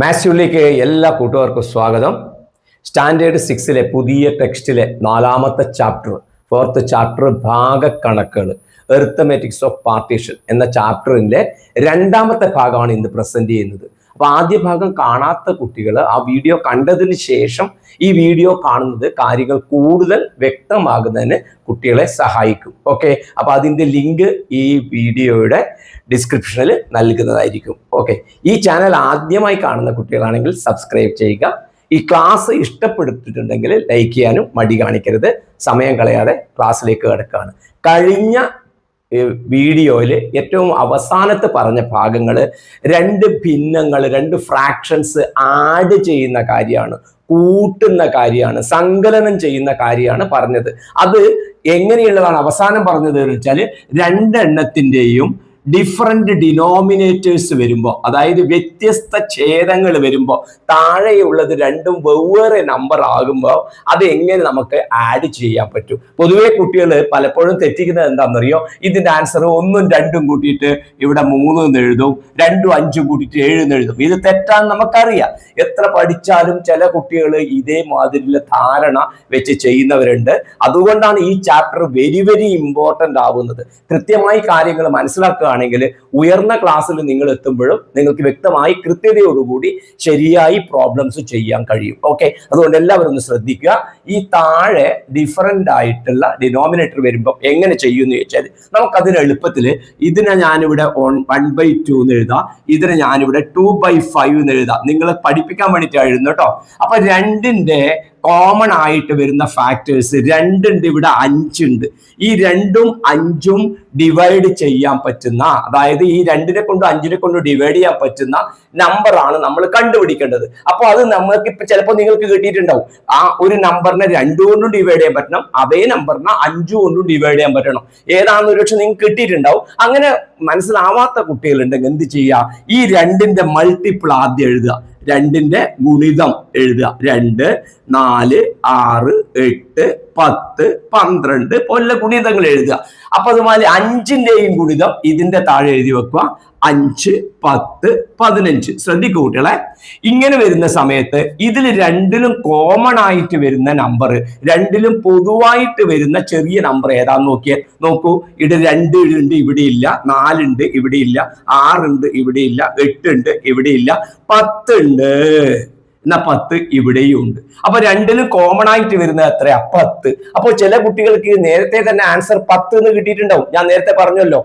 മാത്സ്യൂളിലേക്ക് എല്ലാ കൂട്ടുകാർക്കും സ്വാഗതം. സ്റ്റാൻഡേർഡ് സിക്സിലെ പുതിയ ടെക്സ്റ്റിലെ നാലാമത്തെ ചാപ്റ്റർ ഫോർത്ത് ചാപ്റ്റർ ഭാഗക്കണക്കുകൾ എർത്തമെറ്റിക്സ് ഓഫ് പാർട്ടീഷൻ എന്ന ചാപ്റ്ററിന്റെ രണ്ടാമത്തെ ഭാഗമാണ് ഇന്ന് പ്രസന്റ് ചെയ്യുന്നത്. അപ്പൊ ആദ്യ ഭാഗം കാണാത്ത കുട്ടികൾ ആ വീഡിയോ കണ്ടതിന് ശേഷം ഈ വീഡിയോ കാണുന്നത് കാര്യങ്ങൾ കൂടുതൽ വ്യക്തമാകുന്നതിന് കുട്ടികളെ സഹായിക്കും. ഓക്കെ? അപ്പൊ അതിന്റെ ലിങ്ക് ഈ വീഡിയോയുടെ ഡിസ്ക്രിപ്ഷനിൽ നൽകുന്നതായിരിക്കും. ഓക്കെ? ഈ ചാനൽ ആദ്യമായി കാണുന്ന കുട്ടികളാണെങ്കിൽ സബ്സ്ക്രൈബ് ചെയ്യുക. ഈ ക്ലാസ് ഇഷ്ടപ്പെടുത്തിട്ടുണ്ടെങ്കിൽ ലൈക്ക് ചെയ്യാനും മടി കാണിക്കരുത്. സമയം കളയാതെ ക്ലാസ്സിലേക്ക് കിടക്കുകയാണ്. കഴിഞ്ഞ വീഡിയോയിൽ ഏറ്റവും അവസാനത്ത് പറഞ്ഞ ഭാഗങ്ങൾ രണ്ട് ഭിന്നങ്ങൾ രണ്ട് ഫ്രാക്ഷൻസ് ആഡ് ചെയ്യുന്ന കാര്യമാണ് കൂട്ടുന്ന കാര്യമാണ് സങ്കലനം ചെയ്യുന്ന കാര്യമാണ് പറഞ്ഞത്. അത് എങ്ങനെയുള്ളതാണ് അവസാനം പറഞ്ഞത് വെച്ചാൽ രണ്ടെണ്ണത്തിന്റെയും ഡിഫറെന്റ് ഡിനോമിനേറ്റേഴ്സ് വരുമ്പോൾ അതായത് വ്യത്യസ്ത ഛേദങ്ങൾ വരുമ്പോൾ താഴെയുള്ളത് രണ്ടും വെവ്വേറെ നമ്പർ ആകുമ്പോൾ അത് എങ്ങനെ നമുക്ക് ആഡ് ചെയ്യാൻ പറ്റും? പൊതുവേ കുട്ടികൾ പലപ്പോഴും തെറ്റിക്കുന്നത് എന്താണെന്നറിയോ? ഇതിന്റെ ആൻസർ ഒന്നും രണ്ടും കൂട്ടിയിട്ട് ഇവിടെ മൂന്നും എഴുതും രണ്ടും അഞ്ചും കൂട്ടിയിട്ട് ഏഴ് എഴുതും. ഇത് തെറ്റാന്ന് നമുക്കറിയാം. എത്ര പഠിച്ചാലും ചില കുട്ടികൾ ഇതേ ഇതേമാതിരിയുള്ള ധാരണ വെച്ച് ചെയ്യുന്നവരുണ്ട്. അതുകൊണ്ടാണ് ഈ ചാപ്റ്റർ വെരി വെരി ഇമ്പോർട്ടന്റ് ആവുന്നത്. കൃത്യമായി കാര്യങ്ങൾ മനസ്സിലാക്കുക ആണെങ്കിൽ ഉയർന്ന ക്ലാസ്സിൽ നിങ്ങൾ എത്തുമ്പോഴും നിങ്ങൾക്ക് വ്യക്തമായി കൃത്യതയോടുകൂടി ശരിയായി പ്രോബ്ലംസ് ചെയ്യാൻ കഴിയും. ഓക്കെ അതുകൊണ്ട് എല്ലാവരും ഒന്ന് ശ്രദ്ധിക്കുക. ഈ താഴെ ഡിഫറന്റ് ആയിട്ടുള്ള ഡിനോമിനേറ്റർ വരുമ്പോൾ എങ്ങനെ ചെയ്യുമെന്ന് ചോദിച്ചാൽ നമുക്കതിന് എളുപ്പത്തിൽ ഇതിനെ ഞാനിവിടെ വൺ ബൈ ടു എന്ന് എഴുതാം. ഇതിനെ ഞാനിവിടെ ടു ബൈ ഫൈവ് എന്ന് എഴുതാം. നിങ്ങളെ പഠിപ്പിക്കാൻ വേണ്ടിയിട്ട് എഴുതുന്നു കേട്ടോ. അപ്പൊ രണ്ടിന്റെ കോമൺ ആയിട്ട് വരുന്ന ഫാക്ടേഴ്സ് രണ്ടുണ്ട് ഇവിടെ അഞ്ചുണ്ട്. ഈ രണ്ടും അഞ്ചും ഡിവൈഡ് ചെയ്യാൻ പറ്റുന്ന അതായത് ഈ രണ്ടിനെ കൊണ്ടും അഞ്ചിനെ കൊണ്ടും ഡിവൈഡ് ചെയ്യാൻ പറ്റുന്ന നമ്പർ ആണ് നമ്മൾ കണ്ടുപിടിക്കേണ്ടത്. അപ്പോൾ അത് നമ്മൾക്ക് ഇപ്പൊ ചിലപ്പോൾ നിങ്ങൾക്ക് കിട്ടിയിട്ടുണ്ടാവും. ആ ഒരു നമ്പറിനെ രണ്ടു കൊണ്ടും ഡിവൈഡ് ചെയ്യാൻ പറ്റണം അതേ നമ്പറിനെ അഞ്ചു കൊണ്ടും ഡിവൈഡ് ചെയ്യാൻ പറ്റണം. ഏതാണെന്ന് ഒരു പക്ഷെ നിങ്ങൾക്ക് കിട്ടിയിട്ടുണ്ടാവും. അങ്ങനെ മനസ്സിലാവാത്ത കുട്ടികളുണ്ടെങ്കിൽ എന്ത് ചെയ്യുക? ഈ രണ്ടിന്റെ മൾട്ടിപ്പിൾ ആദ്യം എഴുതുക. രണ്ടിന്റെ ഗുണിതം എഴുതുക. രണ്ട് നാല് ആറ് എട്ട് പത്ത് പന്ത്രണ്ട് പോലെ ഗുണിതങ്ങൾ എഴുതുക. അപ്പൊ അതുപോലെ അഞ്ചിന്റെയും ഗുണിതം ഇതിന്റെ താഴെ എഴുതി വെക്കുക. അഞ്ച് പത്ത് പതിനഞ്ച്. ശ്രദ്ധിക്കൂ കുട്ടികളെ. ഇങ്ങനെ വരുന്ന സമയത്ത് ഇതിൽ രണ്ടിലും കോമൺ ആയിട്ട് വരുന്ന നമ്പർ രണ്ടിലും പൊതുവായിട്ട് വരുന്ന ചെറിയ നമ്പർ ഏതാന്ന് നോക്കിയാൽ നോക്കൂ. ഇവിടെ രണ്ട് ഉണ്ട് ഇവിടെ ഇല്ല. നാലുണ്ട് ഇവിടെ ഇല്ല. ആറുണ്ട് ഇവിടെ ഇല്ല. എട്ടുണ്ട് ഇവിടെ ഇല്ല. പത്തുണ്ട് എന്നാ പത്ത് ഇവിടെയും ഉണ്ട്. അപ്പൊ രണ്ടിലും കോമൺ ആയിട്ട് വരുന്നത് എത്രയാ? പത്ത്. അപ്പോൾ ചില കുട്ടികൾക്ക് നേരത്തെ തന്നെ ആൻസർ പത്ത് എന്ന് കിട്ടിയിട്ടുണ്ടാവും. ഞാൻ നേരത്തെ പറഞ്ഞല്ലോ.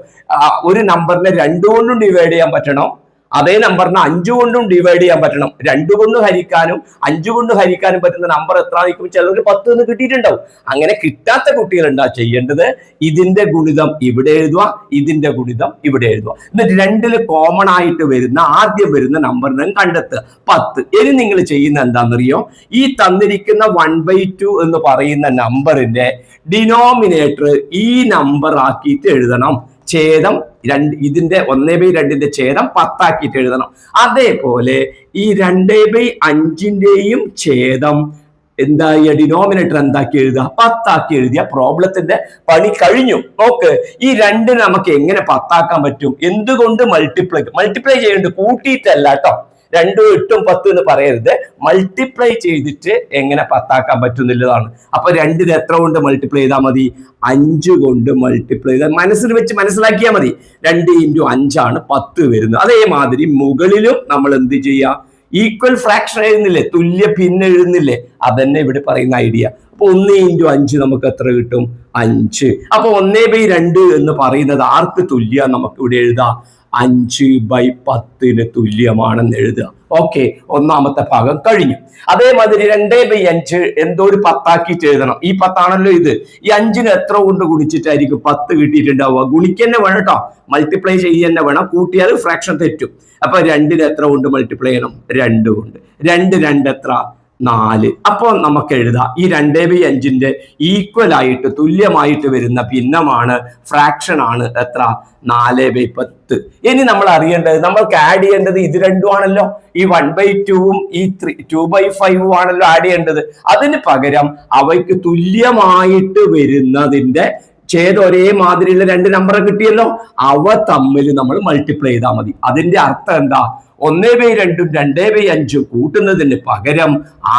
ഒരു നമ്പറിനെ രണ്ടുകൊണ്ടും ഡിവൈഡ് ചെയ്യാൻ പറ്റണം? അതേ നമ്പറിനെ അഞ്ചു കൊണ്ടും ഡിവൈഡ് ചെയ്യാൻ പറ്റണം. രണ്ടു കൊണ്ട് ഹരിക്കാനും അഞ്ചു കൊണ്ട് ഹരിക്കാനും പറ്റുന്ന നമ്പർ എത്ര നിൽക്കും ചിലർക്ക് പത്ത് എന്ന് കിട്ടിയിട്ടുണ്ടാവും. അങ്ങനെ കിട്ടാത്ത കുട്ടികൾ എന്താ ചെയ്യേണ്ടത്? ഇതിന്റെ ഗുണിതം ഇവിടെ എഴുതുക ഇതിന്റെ ഗുണിതം ഇവിടെ എഴുതുക. എന്നിട്ട് രണ്ടിൽ കോമൺ ആയിട്ട് വരുന്ന ആദ്യം വരുന്ന നമ്പറിനെ കണ്ടെത്തുക. പത്ത്. ഇനി നിങ്ങൾ ചെയ്യുന്ന എന്താണെന്നറിയോ? ഈ തന്നിരിക്കുന്ന വൺ ബൈ ടു എന്ന് പറയുന്ന നമ്പറിന്റെ ഡിനോമിനേറ്റർ ഈ നമ്പർ ആക്കിയിട്ട് എഴുതണം. ഛേദം രണ്ട് ഇതിന്റെ ഒന്നേ ബൈ രണ്ടിന്റെ ഛേദം പത്താക്കിയിട്ട് എഴുതണം. അതേപോലെ ഈ രണ്ടേ ബൈ അഞ്ചിന്റെയും ഛേദം എന്താ ഡിനോമിനേറ്റർ എന്താക്കി എഴുതുക? പത്താക്കി എഴുതിയ പ്രോബ്ലത്തിന്റെ പണി കഴിഞ്ഞു. നോക്ക് ഈ രണ്ടിന് നമുക്ക് എങ്ങനെ പത്താക്കാൻ പറ്റും? എന്തുകൊണ്ട് മൾട്ടിപ്ലൈ മൾട്ടിപ്ലൈ ചെയ്യേണ്ടത്? കൂട്ടിയിട്ടല്ല കേട്ടോ. രണ്ടും എട്ടും പത്ത് എന്ന് പറയരുത്. മൾട്ടിപ്ലൈ ചെയ്തിട്ട് എങ്ങനെ പത്താക്കാൻ പറ്റുന്നില്ലതാണ് അപ്പൊ രണ്ടിന് എത്ര കൊണ്ട് മൾട്ടിപ്ലൈ ചെയ്താൽ മതി? അഞ്ച് കൊണ്ട് മൾട്ടിപ്ലൈ ചെയ്താൽ മനസ്സിൽ വെച്ച് മനസ്സിലാക്കിയാൽ മതി. രണ്ട് ഇന്റു അഞ്ചാണ് പത്ത് വരുന്നത്. അതേമാതിരി മുകളിലും നമ്മൾ എന്ത് ചെയ്യുക ഈക്വൽ ഫ്രാക്ഷൻ എഴുതുന്നില്ലേ? തുല്യ ഭിന്ന എഴുതുന്നില്ലേ? അതന്നെ ഇവിടെ പറയുന്ന ഐഡിയ അപ്പൊ ഒന്ന് ഇന്റു അഞ്ച് നമുക്ക് എത്ര കിട്ടും? അഞ്ച്. അപ്പൊ ഒന്നേ ബൈ രണ്ട് എന്ന് പറയുന്നത് ആർക്ക് തുല്യ? നമുക്ക് ഇവിടെ എഴുതാം. അഞ്ച് ബൈ പത്തിന് തുല്യമാണെന്ന് എഴുതുക. ഓക്കെ ഒന്നാമത്തെ ഭാഗം കഴിഞ്ഞു. അതേമാതിരി രണ്ടേ ബൈ അഞ്ച് എന്തോ ഒരു പത്താക്കിയിട്ട് എഴുതണം. ഈ പത്താണല്ലോ ഇത്. ഈ അഞ്ചിന് എത്ര കൊണ്ട് ഗുണിച്ചിട്ടായിരിക്കും പത്ത് കിട്ടിയിട്ടുണ്ടാവുക? ഗുണിക്കന്നെ വേണം കേട്ടോ മൾട്ടിപ്ലൈ ചെയ്യന്നെ വേണം. കൂട്ടിയാൽ ഫ്രാക്ഷൻ തെറ്റും. അപ്പൊ രണ്ടിന് എത്ര കൊണ്ട് മൾട്ടിപ്ലൈ ചെയ്യണം? രണ്ട് കൊണ്ട്. രണ്ട് രണ്ട് എത്ര? നാല്. അപ്പോൾ നമുക്ക് എഴുതാം. ഈ രണ്ടേ ബൈ അഞ്ചിന്റെ ഈക്വൽ ആയിട്ട് തുല്യമായിട്ട് വരുന്ന ഭിന്നമാണ് ഫ്രാക്ഷൻ ആണ് എത്ര? നാല് ബൈ പത്ത്. ഇനി നമ്മൾ അറിയേണ്ടത് നമ്മൾക്ക് ആഡ് ചെയ്യേണ്ടത് ഇത് രണ്ടും ആണല്ലോ. ഈ വൺ ബൈ ടൂവും ഈ ത്രീ ടു ബൈ ഫൈവും ആണല്ലോ ആഡ് ചെയ്യേണ്ടത്. അതിന് പകരം അവയ്ക്ക് തുല്യമായിട്ട് വരുന്നതിന്റെ ഛേദം ഒരേ മാതിരിയുള്ള രണ്ട് നമ്പർ കിട്ടിയല്ലോ. അവ തമ്മിൽ നമ്മൾ മൾട്ടിപ്ലൈ ചെയ്താൽ മതി. അതിന്റെ അർത്ഥം എന്താ? ഒന്നേ ബൈ രണ്ടും രണ്ടേ ബൈ അഞ്ചും കൂട്ടുന്നതിന് പകരം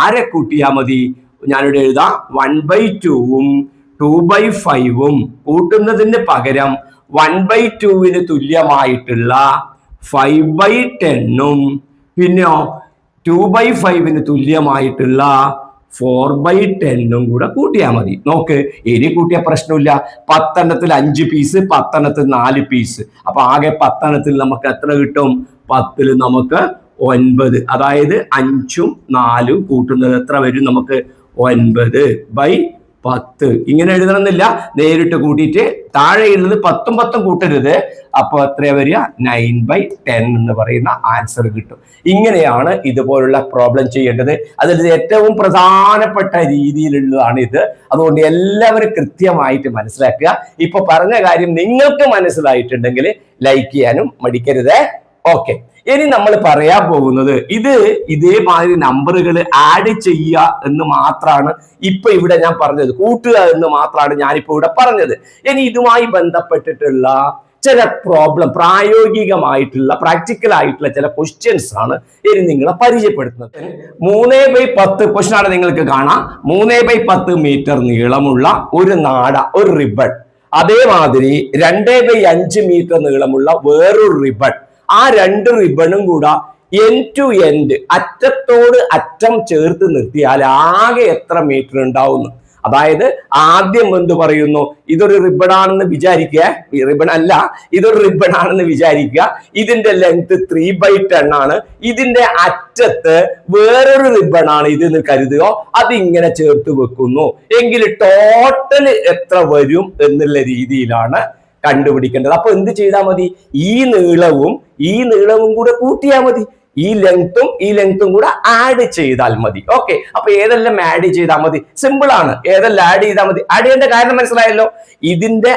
ആരെ കൂട്ടിയാൽ മതി? ഞാനിവിടെ എഴുതാം. വൺ ബൈ ടുവും ടു ബൈ ഫൈവും കൂട്ടുന്നതിന് പകരം വൺ ബൈ ടുവിന് തുല്യമായിട്ടുള്ള ഫൈവ് ബൈ ടെന്നും പിന്നെയോ ടു ബൈ ഫൈവിന് തുല്യമായിട്ടുള്ള ഫോർ ബൈ ടെന്നും കൂടെ കൂട്ടിയാൽ മതി. നോക്ക് ഇനി കൂട്ടിയ പ്രശ്നമില്ല. പത്തെണ്ണത്തിൽ അഞ്ച് പീസ് പത്തെണ്ണത്തിൽ നാല് പീസ് അപ്പൊ ആകെ പത്തെണ്ണത്തിൽ നമുക്ക് എത്ര കിട്ടും? പത്തിൽ നമുക്ക് ഒൻപത്. അതായത് അഞ്ചും നാലും കൂട്ടുന്നത് എത്ര വരും നമുക്ക്? ഒൻപത് ബൈ പത്ത്. ഇങ്ങനെ എഴുതണമെന്നില്ല. നേരിട്ട് കൂട്ടിയിട്ട് താഴെ ഇരുന്നത് പത്തും പത്തും കൂട്ടരുത്. അപ്പോൾ എത്രയാ വരിക? നയൻ ബൈ ടെൻ എന്ന് പറയുന്ന ആൻസർ കിട്ടും. ഇങ്ങനെയാണ് ഇതുപോലുള്ള പ്രോബ്ലം ചെയ്യേണ്ടത്. അതിൽ ഏറ്റവും പ്രധാനപ്പെട്ട രീതിയിലുള്ളതാണ് ഇത്. അതുകൊണ്ട് എല്ലാവരും കൃത്യമായിട്ട് മനസ്സിലാക്കുക. ഇപ്പൊ പറഞ്ഞ കാര്യം നിങ്ങൾക്ക് മനസ്സിലായിട്ടുണ്ടെങ്കിൽ ലൈക്ക് ചെയ്യാനും മടിക്കരുത്. ഓക്കെ ഇനി നമ്മൾ പറയാൻ പോകുന്നത് ഇത് ഇതേമാതിരി നമ്പറുകൾ ആഡ് ചെയ്യുക എന്ന് മാത്രമാണ് ഇപ്പൊ ഇവിടെ ഞാൻ പറഞ്ഞത്. കൂട്ടുക എന്ന് മാത്രമാണ് ഞാനിപ്പോ ഇവിടെ പറഞ്ഞത്. ഇനി ഇതുമായി ബന്ധപ്പെട്ടിട്ടുള്ള ചില പ്രോബ്ലം പ്രായോഗികമായിട്ടുള്ള പ്രാക്ടിക്കൽ ആയിട്ടുള്ള ചില ക്വസ്റ്റ്യൻസ് ആണ് ഇനി നിങ്ങളെ പരിചയപ്പെടുത്തുന്നത്. മൂന്നേ ബൈ പത്ത് ക്വസ്റ്റൻ ആണ് നിങ്ങൾക്ക് കാണാം. മൂന്നേ ബൈ പത്ത് മീറ്റർ നീളമുള്ള ഒരു നാട ഒരു റിബൺ അതേമാതിരി രണ്ടേ ബൈ അഞ്ച് മീറ്റർ നീളമുള്ള വേറൊരു റിബൺ ആ രണ്ട് റിബണും കൂടെ എൻ ടു എൻഡ് അറ്റത്തോട് അറ്റം ചേർത്ത് നിർത്തിയാൽ ആകെ എത്ര മീറ്റർ ഉണ്ടാവുന്നു? അതായത് ആദ്യം എന്ത് പറയുന്നു? ഇതൊരു റിബൺ ആണെന്ന് വിചാരിക്കുക. റിബൺ അല്ല ഇതൊരു റിബൺ ആണെന്ന് വിചാരിക്കുക. ഇതിന്റെ ലെങ്ത് ത്രീ ബൈ ടെൻ ആണ്. ഇതിന്റെ അറ്റത്ത് വേറൊരു റിബൺ ആണ് ഇത് എന്ന് കരുതുക. ഇങ്ങനെ ചേർത്ത് വെക്കുന്നു. എങ്കിൽ ടോട്ടൽ എത്ര വരും എന്നുള്ള രീതിയിലാണ് കണ്ടുപിടിക്കേണ്ടത്. അപ്പൊ എന്ത് ചെയ്താൽ മതി? ഈ നീളവും ഈ നീളവും കൂടെ കൂട്ടിയാൽ മതി. ഈ ലെങ്ത്തും ഈ ലെങ്ത്തും കൂടെ ആഡ് ചെയ്താൽ മതി. ഓക്കെ അപ്പൊ ഏതെല്ലാം ആഡ് ചെയ്താൽ മതി? സിമ്പിൾ ആണ്. ഏതെല്ലാം ആഡ് ചെയ്താൽ മതി? ആഡ് ചെയ്യേണ്ട കാരണം മനസ്സിലായല്ലോ? ഇതിന്റെ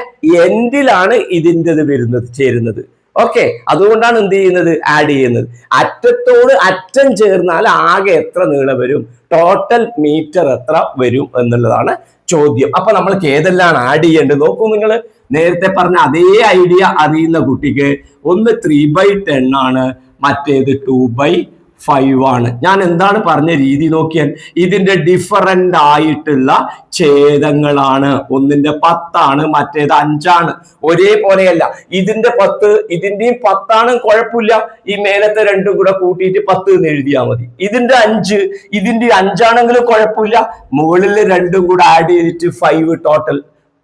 എൻഡിലാണ് ഇതിന്റെത് വരുന്നത് ചേരുന്നത്. ഓക്കെ അതുകൊണ്ടാണ് എന്ത് ചെയ്യുന്നത്? ആഡ് ചെയ്യുന്നത്. അറ്റത്തോട് അറ്റം ചേർന്നാൽ ആകെ എത്ര നീളം വരും? ടോട്ടൽ മീറ്റർ എത്ര വരും എന്നുള്ളതാണ് ചോദ്യം. അപ്പൊ നമ്മൾക്ക് ഏതെല്ലാം ആഡ് ചെയ്യേണ്ടത്? നോക്കൂ നിങ്ങൾ നേരത്തെ പറഞ്ഞ അതേ ഐഡിയ അറിയുന്ന കുട്ടിക്ക് ഒന്ന് ത്രീ ബൈ ടെൻ ആണ് മറ്റേത് ടു ബൈ ഫൈവ് ആണ്. ഞാൻ എന്താണ് പറഞ്ഞ രീതി നോക്കിയാൽ ഇതിന്റെ ഡിഫറന്റ് ആയിട്ടുള്ള ഛേദങ്ങളാണ്. ഒന്നിന്റെ പത്താണ് മറ്റേത് അഞ്ചാണ്. ഒരേപോലെയല്ല. ഇതിന്റെ പത്ത് ഇതിന്റെയും പത്താണ് കുഴപ്പമില്ല. ഈ മേലത്തെ രണ്ടും കൂടെ കൂട്ടിയിട്ട് പത്ത് എന്ന് എഴുതിയാൽ മതി. ഇതിന്റെ അഞ്ച് ഇതിന്റെ അഞ്ചാണെങ്കിലും കുഴപ്പമില്ല. മുകളിൽ രണ്ടും കൂടെ ആഡ് ചെയ്തിട്ട് ഫൈവ് ടോട്ടൽ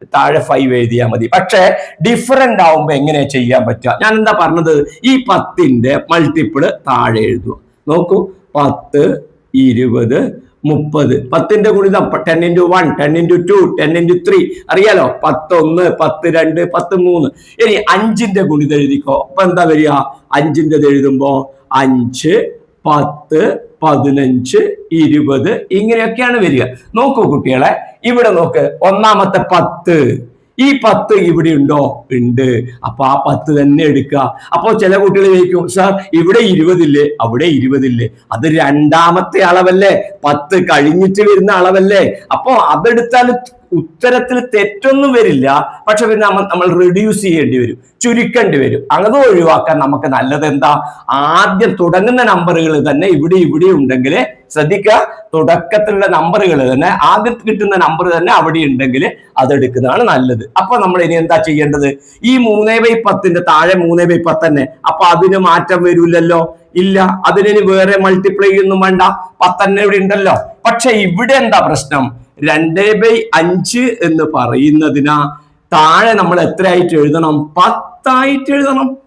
താഴെ ഫൈവ് എഴുതിയാൽ മതി. പക്ഷേ ഡിഫറെന്റ് ആവുമ്പോ എങ്ങനെ ചെയ്യാൻ പറ്റുക? ഞാൻ എന്താ പറഞ്ഞത്? ഈ പത്തിന്റെ മൾട്ടിപ്പിൾ താഴെ എഴുതുക. നോക്കൂ. പത്ത് ഇരുപത് മുപ്പത്. പത്തിന്റെ ഗുണിതം ten into one ten into two ten into three അറിയാലോ? പത്തൊന്ന് പത്ത് രണ്ട് പത്ത് മൂന്ന്. ഇനി അഞ്ചിന്റെ ഗുണിതം എഴുതിക്കോ. അപ്പൊ എന്താ വരിക? അഞ്ചിന്റെ എഴുതുമ്പോ അഞ്ച് പത്ത് പതിനഞ്ച് ഇരുപത് ഇങ്ങനെയൊക്കെയാണ് വരിക. നോക്കൂ കുട്ടികളെ ഇവിടെ നോക്ക് ഒന്നാമത്തെ പത്ത്. ഈ പത്ത് ഇവിടെ ഉണ്ടോ? ഉണ്ട്. അപ്പൊ ആ പത്ത് തന്നെ എടുക്കുക. അപ്പോൾ ചില കുട്ടികൾ ചോദിക്കും സാർ ഇവിടെ ഇരുപതില്ലേ? അവിടെ ഇരുപതില്ലേ? അത് രണ്ടാമത്തെ അളവല്ലേ? പത്ത് കഴിഞ്ഞിട്ട് വരുന്ന അളവല്ലേ? അപ്പോ അതെടുത്താൽ ഉത്തരത്തിൽ തെറ്റൊന്നും വരില്ല. പക്ഷെ പിന്നെ നമ്മൾ നമ്മൾ റിഡ്യൂസ് ചെയ്യേണ്ടി വരും. ചുരുക്കേണ്ടി വരും. അങ്ങനെ ഒഴിവാക്കാൻ നമുക്ക് നല്ലത് എന്താ? ആദ്യം തുടങ്ങുന്ന നമ്പറുകൾ തന്നെ ഇവിടെ ഇവിടെ ഉണ്ടെങ്കിൽ ശ്രദ്ധിക്കുക. തുടക്കത്തിലുള്ള നമ്പറുകൾ തന്നെ ആദ്യം കിട്ടുന്ന നമ്പർ തന്നെ അവിടെ ഉണ്ടെങ്കിൽ അതെടുക്കുന്നതാണ് നല്ലത്. അപ്പൊ നമ്മൾ ഇനി എന്താ ചെയ്യേണ്ടത്? ഈ മൂന്നേ ബൈ പത്തിന്റെ താഴെ മൂന്നേ ബൈ പത്ത് തന്നെ. അപ്പൊ അതിന് മാറ്റം വരില്ലല്ലോ ഇല്ല. അതിനി വേറെ മൾട്ടിപ്ലൈ ഒന്നും വേണ്ട. പത്തന്നെ ഇവിടെ ഉണ്ടല്ലോ. പക്ഷെ ഇവിടെ എന്താ പ്രശ്നം? രണ്ട് ബൈ അഞ്ച് എന്ന് പറയുന്നതിനാ താഴെ നമ്മൾ എത്രയായിട്ട് എഴുതണം? പത്തായിട്ട് എഴുതണം.